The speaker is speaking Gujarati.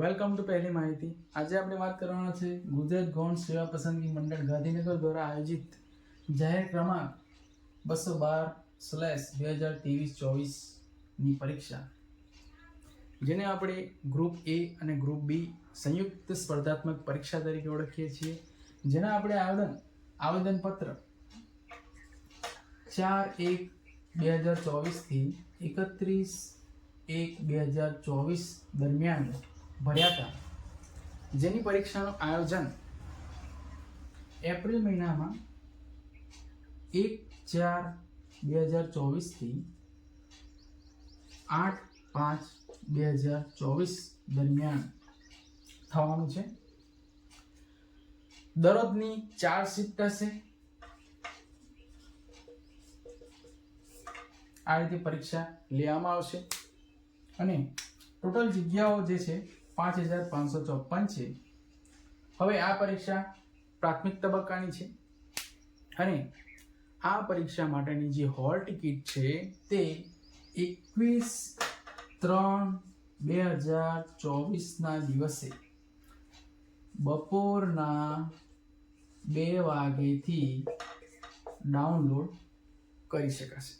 વેલકમ ટુ પહેલી માહિતી. આજે આપણે વાત કરવાના છે ગુજરાત ગૌણ સેવા પસંદગી મંડળ ગાંધીનગર દ્વારા આયોજિત જાહેર ક્રમાંક બસો બાર સ્લેશ બે હજાર ત્રેવીસ ચોવીસની પરીક્ષા, જેને આપણે ગ્રુપ એ અને ગ્રુપ બી સંયુક્ત સ્પર્ધાત્મક પરીક્ષા તરીકે ઓળખીએ છીએ. જેના આપણે આવેદન, આવેદનપત્ર ચાર એક બે હજાર ચોવીસથી એકત્રીસ એક બે હજાર ચોવીસ દરમિયાન ભર્યા હતા. જેની પરીક્ષાનું આયોજન એપ્રિલ મહિનામાં એક ચાર બે હજાર ચોવીસથી આઠ પાંચ બે હજાર ચોવીસ દરમિયાન થવાનું છે. દરરોજની ચાર શિફ્ટ હશે આ રીતે પરીક્ષા લેવામાં આવશે. અને ટોટલ જગ્યાઓ જે છે પાંચ હજાર પાંચસો ચોપન છે. હવે આ પરીક્ષા પ્રાથમિક તબક્કાની છે. અને આ પરીક્ષા માટેની જે હોલ ટિકિટ છે તે એકવીસ ત્રણ બે હજાર ચોવીસના દિવસે બપોરના બે વાગ્યેથી ડાઉનલોડ કરી શકાશે.